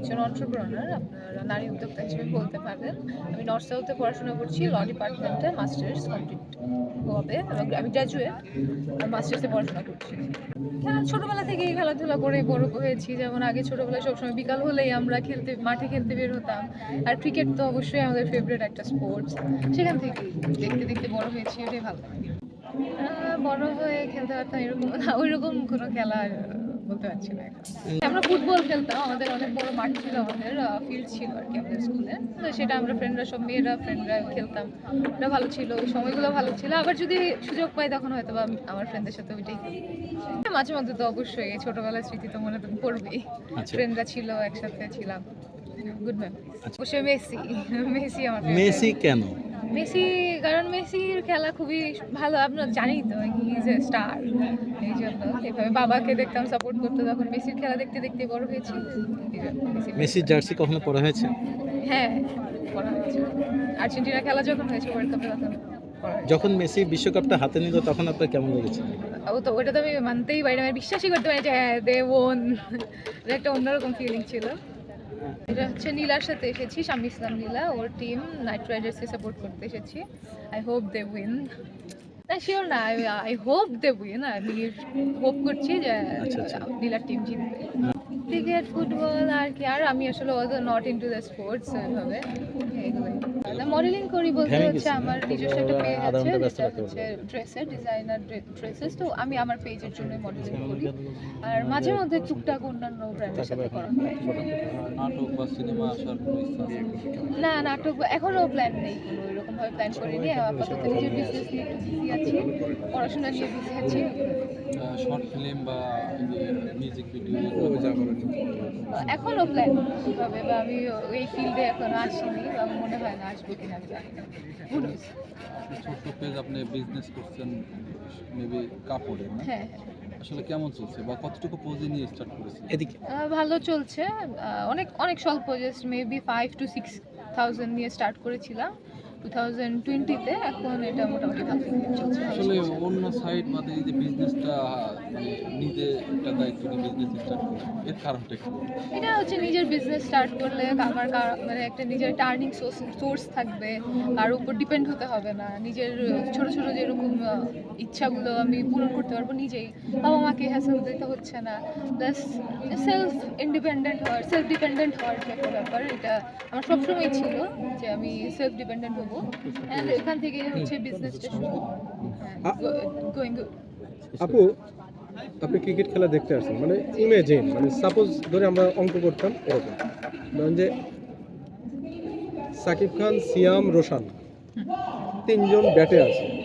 একজন অন্টারপ্রেনার আপনারা নারী উদ্যোক্তা হিসেবে বলতে পারেন আমি নর্থ সাউথে পড়াশোনা করছি ল ডিপার্টমেন্টে মাস্টার্স কমপ্লিট হবে এবং আমি গ্র্যাজুয়েট মাস্টার্সে পড়াশোনা করছি। খেলা ছোটবেলা থেকেই খেলাধুলা করে বড় হয়েছি। যেমন আগে ছোটবেলায় সবসময় বিকাল হলেই আমরা খেলতে, মাঠে খেলতে বের হতাম। আর ক্রিকেট তো অবশ্যই আমাদের ফেভারিট একটা স্পোর্টস সেখান থেকেই দেখতে দেখতে বড় হয়েছি, এটাই ভালো লাগে। বড় হয়ে খেলতে পারতাম এরকম না ওই রকম কোনো খেলা বলতে পারছি না এখন। আমরা ফুটবল খেলতাম আমাদের অনেক বড় মাঠ ছিল আমাদের ফিল্ড ছিল আর কি আমাদের স্কুলে। তো সেটা আমরা ফ্রেন্ডরা সব মেয়েরা ফ্রেন্ডরা খেলতাম। ওটা ভালো ছিল সময়গুলো ভালো ছিল। আবার যদি সুযোগ পাই তখন হয়তো বা আমার ফ্রেন্ডদের সাথে ওইটাই মাঝে মধ্যে তো অবশ্যই এই ছোটবেলার স্মৃতি তো মনে তো পড়বেই। আচ্ছা। ফ্রেন্ডরা ছিল একসাথে ছিলাম। গুড মেমোরিজ আচ্ছা। অবশ্যই মেসি মেসি আমার মেসি কেন? মেসি কারণ মেসির খেলা খুবই ভালো আপনার জানি তো ইজ এ স্টার এই জন্য এভাবে বাবাকে দেখতাম সাপোর্ট করতে তখন মেসির খেলা দেখতে দেখতে বড় হয়েছি মেসি মেসির জার্সি কখনো পরা হয়েছে? হ্যাঁ করা হয়েছে। আর্জেন্টিনা খেলা যখন হয়েছে ওয়ার্ল্ড কাপে তখন যখন মেসি বিশ্বকাপটা হাতে নিল তখন আপনার কেমন লেগেছে? ও তো ওটা তো আমি মানতেই পারি না বিশ্বাসই করতে পারি যে হ্যাঁ দে ওন একটা অন্যরকম ফিলিং ছিল। এটা হচ্ছে নীলার সাথে এসেছি শামি ইসলাম নীলা। ওর টিম নাইট রাইডার্সকে সাপোর্ট করতে এসেছি। আই হোপ দে উইন না শিওর না আই হোপ দে উইন আমি হোপ করছি যে আচ্ছা, আচ্ছা। নীলার টিম জিতবে। ক্রিকেট ফুটবল আর কি আর আমি আসলে অত নট ইনটু দ্য স্পোর্টস ওইভাবে মডেলিং করি বলতে হচ্ছে আমার নিজস্ব একটা পেজ আছে যেটা হচ্ছে ড্রেসের ডিজাইনার ড্রেসেস তো আমি আমার পেজের জন্য মডেলিং করি। আর মাঝে মধ্যে টুকটাক অন্যান্য ব্র্যান্ডের সাথে করা হয়। নাটক বা সিনেমা আসার কোনো ইচ্ছা আছে? না নাটক এখনও প্ল্যান নেই। কোনো এরকম ভাবে প্ল্যান করিনি আপাতত নিজের বিজনেস নিয়ে একটু বিজি আছি। পড়াশোনা নিয়ে বিজি আছি। শর্ট ফিল্ম বা মিউজিক ভিডিও এখনও প্ল্যান কীভাবে বা আমি এই ফিল্ডে এখনও আসিনি বা আমার মনে হয় না আসব কিনা আমি জানি না? ছোট্ট পেজ আপনি বিজনেস করছেন মেবি কাপড়ে না? হ্যাঁ। আসলে কেমন চলছে বা কতটুকু পুঁজি নিয়ে স্টার্ট করেছেন? এদিকে। ভালো চলছে। অনেক অনেক স্বল্প just maybe five to six thousand নিয়ে স্টার্ট করেছিলাম। টু থাউজেন্ড টোয়েন্টিতে এখন এটা মোটামুটি ভালো। চলছে আসলে অন্য সাইড বাদে এই যে বিজনেসটা মানে নিজে একটা দায়িত্ব নিয়ে বিজনেস স্টার্ট করেন এর কারণটা কি? এটা হচ্ছে নিজের বিজনেস স্টার্ট করলে আমার মানে একটা নিজের টার্নিং সোর্স থাকবে। কারোর উপর ডিপেন্ড হতে হবে না। নিজের ছোট ছোট যেরকম ইচ্ছাগুলো আমি পূরণ করতে পারব নিজেই। বাবা মাকে হ্যাসেল দিতে হচ্ছে না। প্লাস সেলফ ইন্ডিপেন্ডেন্ট হওয়ার সেলফ ডিপেন্ডেন্ট হওয়ার যে একটা ব্যাপার এটা আমার সবসময় ছিল যে আমি সেলফ ডিপেন্ডেন্ট হব। অ্যান্ড এখান থেকে হচ্ছে বিজনেসটা শুরু। গোয়িং গুড আপু আপনি ক্রিকেট খেলা দেখতে আসছেন। মানে ইমেজিন মানে সাপোজ ধরে আমরা অঙ্ক করতাম এরকম। ধরেন যে সাকিব খান সিয়াম রোশান তিনজন ব্যাটে আছে।